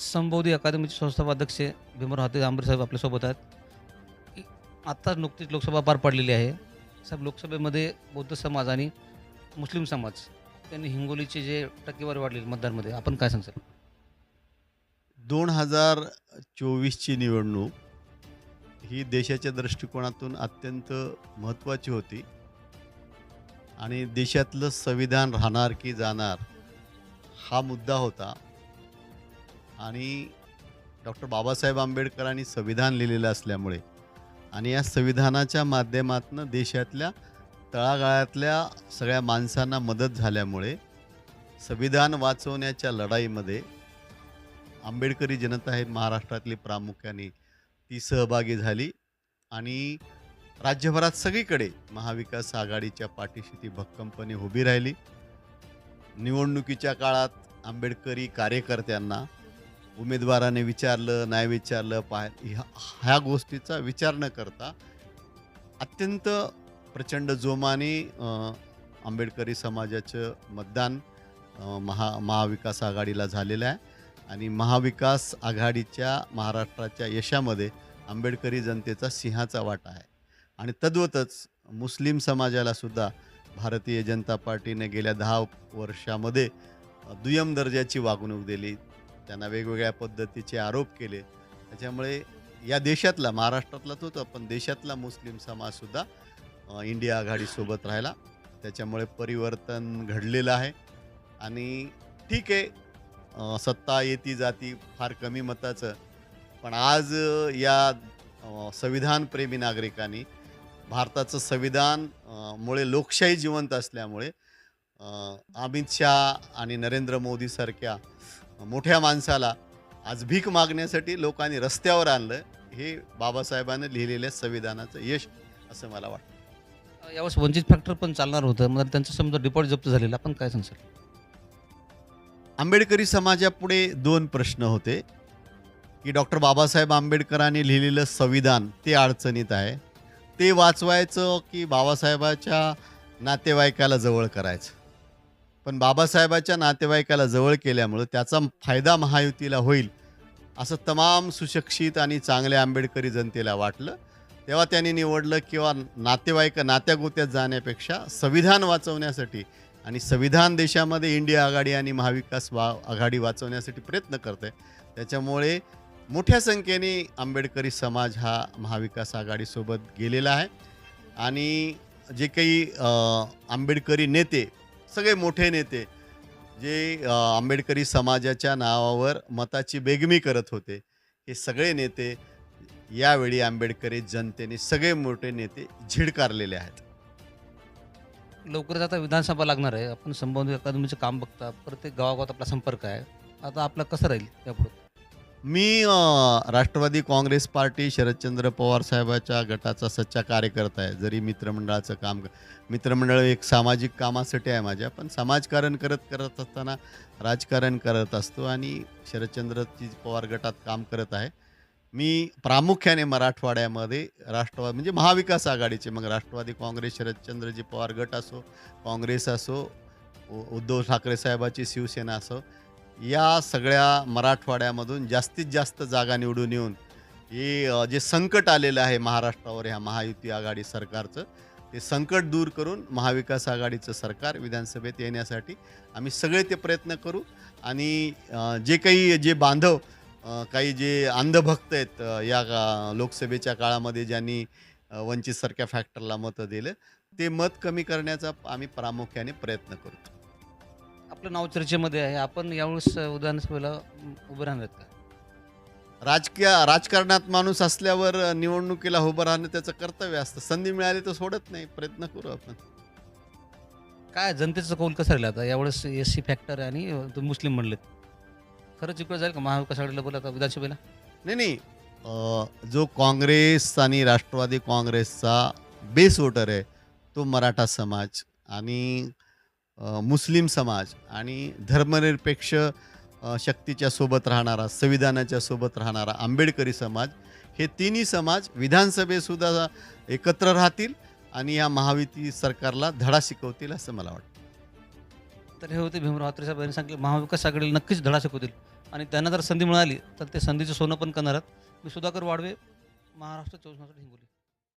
संबोधी अकादमीचे संस्थापाध्यक्ष भीमराव हाते आंबरे साहेब आपल्यासोबत आहेत. की आत्ताच नुकतीच लोकसभा पार पडलेली आहे. साहेब लोकसभेमध्ये बौद्ध समाज आणि मुस्लिम समाज त्यांनी हिंगोलीचे जे टक्केवारी वाढलेली मतदारमध्ये आपण काय सांगतो दोन हजार चोवीसची निवडणूक ही देशाच्या दृष्टिकोनातून अत्यंत महत्त्वाची होती आणि देशातलं संविधान राहणार की जाणार हा मुद्दा होता. आणि डॉक्टर बाबासाहेब आंबेडकरांनी संविधान लिहिलेलं असल्यामुळे आणि या संविधानाच्या माध्यमातून देशातल्या तळागाळातल्या सगळ्या माणसांना मदत झाल्यामुळे संविधान वाचवण्याच्या लढाईमध्ये आंबेडकरी जनता हे महाराष्ट्रातली प्रामुख्याने ती सहभागी झाली आणि राज्यभरात सगळीकडे महाविकास आघाडीच्या पाठीशी ती भक्कमपणे उभी राहिली. निवडणुकीच्या काळात आंबेडकरी कार्यकर्त्यांना उमेदवाराने विचारलं नाही विचारलं पाय ह्या ह्या गोष्टीचा विचार न करता अत्यंत प्रचंड जोमाने आंबेडकरी समाजाचं मतदान महा महाविकास आघाडीला झालेलं आहे. आणि महाविकास आघाडीच्या महाराष्ट्राच्या यशामध्ये आंबेडकरी जनतेचा सिंहाचा वाटा आहे. आणि तद्वतच मुस्लिम समाजाला सुद्धा भारतीय जनता पार्टीने गेल्या दहा वर्षामध्ये दुय्यम दर्जाची वागणूक दिली. त्यांना वेगवेगळ्या पद्धतीचे आरोप केले. त्याच्यामुळे या देशातला महाराष्ट्रातलाच होतं पण देशातला मुस्लिम समाजसुद्धा इंडिया आघाडीसोबत राहिला. त्याच्यामुळे परिवर्तन घडलेलं आहे. आणि ठीक आहे सत्ता येती जाती फार कमी मताचं पण आज या संविधानप्रेमी नागरिकांनी भारताचं संविधान मुळे लोकशाही जिवंत असल्यामुळे अमित शहा आणि नरेंद्र मोदीसारख्या मोठ्या माणसाला आज भीक मागण्यासाठी लोकांनी रस्त्यावर आणलं हे बाबासाहेबांनी लिहिलेल्या संविधानाचं यश असं मला वाटतं. यावेळेस वंचित फॅक्टर पण चालणार होतं मग त्यांचं समजा डिपॉझिट जप्त झालेलं आपण काय सांगसाल आंबेडकरी समाजापुढे दोन प्रश्न होते की डॉक्टर बाबासाहेब आंबेडकरांनी लिहिलेलं संविधान ते अडचणीत आहे ते वाचवायचं की बाबासाहेबाच्या नातेवाईकाला जवळ करायचं? पण बाबासाहेबाच्या नातेवाईकाला जवळ केल्यामुळं त्याचा फायदा महायुतीला होईल असं तमाम सुशिक्षित आणि चांगल्या आंबेडकरी जनतेला वाटलं. तेव्हा त्यांनी निवडलं किंवा नातेवाईक नात्यागोत्यात जाण्यापेक्षा संविधान वाचवण्यासाठी आणि संविधान देशामध्ये इंडिया आघाडी आणि महाविकास वा आघाडी वाचवण्यासाठी प्रयत्न करते त्याच्यामुळे मोठ्या संख्येने आंबेडकरी समाज हा महाविकास आघाडीसोबत गेलेला आहे. आणि जे काही आंबेडकरी नेते सगळे मोठे नेते जे आंबेडकरी समाजाच्या नावावर मताची बेगमी करत होते हे सगळे नेते यावेळी आंबेडकरी जनतेने सगळे मोठे नेते झिडकारलेले आहेत. लवकरच आता विधानसभा लागणार आहे. आपण संबंधित अकादमीचं काम बघता प्रत्येक गावागावात आपला संपर्क आहे. आता आपला कसं राहील यापुढे? मी राष्ट्रवादी काँग्रेस पार्टी शरदचंद्र पवार साहेबाच्या गटाचा सच्चा कार्यकर्ता आहे. जरी मित्रमंडळाचं काम मित्रमंडळ एक सामाजिक कामासाठी आहे माझ्या पण समाजकारण करत करत असताना राजकारण करत असतो आणि शरदचंद्रजी पवार गटात काम करत आहे. मी प्रामुख्याने मराठवाड्यामध्ये राष्ट्रवाद म्हणजे महाविकास आघाडीचे मग राष्ट्रवादी काँग्रेस शरदचंद्रजी पवार गट असो काँग्रेस असो उ- उद्धव ठाकरे साहेबाची शिवसेना असो या सगळ्या मराठवाड्यामधून जास्तीत जास्त जागा निवडून येऊन हे जे संकट आलेलं आहे महाराष्ट्रावर ह्या महायुती आघाडी सरकारचं ते संकट दूर करून महाविकास आघाडीचं सरकार विधानसभेत येण्यासाठी आम्ही सगळे ते प्रयत्न करू. आणि जे काही जे बांधव काही जे अंधभक्त आहेत या का- लोकसभेच्या काळामध्ये ज्यांनी वंचितसारख्या फॅक्टरला मतं दिलं ते मत कमी करण्याचा आम्ही प्रामुख्याने प्रयत्न करू. आपलं नाव चर्चेमध्ये आहे. आपण यावेळेस विधानसभेला उभं राहणार का? राजकीय राजकारणात माणूस असल्यावर निवडणुकीला उभं राहणं त्याचं कर्तव्य असतं. संधी मिळाली तर सोडत नाही. प्रयत्न करू आपण. काय जनतेचं कौल कसं राहिलं आता? यावेळेस एस सी फॅक्टर आणि मुस्लिम म्हणलेत. खरंच इकडे जाईल का? महाविकास आघाडीला बोला आता विधानसभेला? नाही नाही. जो काँग्रेस आणि राष्ट्रवादी काँग्रेसचा बेस वोटर आहे तो मराठा समाज. आणि मुस्लिम समाज आणि धर्मनिरपेक्ष शक्तीच्या सोबत राहणारा संविधानाच्या सोबत राहणारा आंबेडकरी समाज हे तिन्ही समाज विधानसभेसुद्धा एकत्र राहतील आणि या महायुती सरकारला धडा शिकवतील असं मला वाटतं. तर हे होते भीमराव हात्रे साहेब. यांनी सांगितलं महाविकास आघाडीला नक्कीच धडा शिकवतील. आणि त्यांना जर संधी मिळाली तर ते संधीचं सोनं पण करणार आहेत. मी सुधाकर वाडवे महाराष्ट्र चोवीस हिंगोली.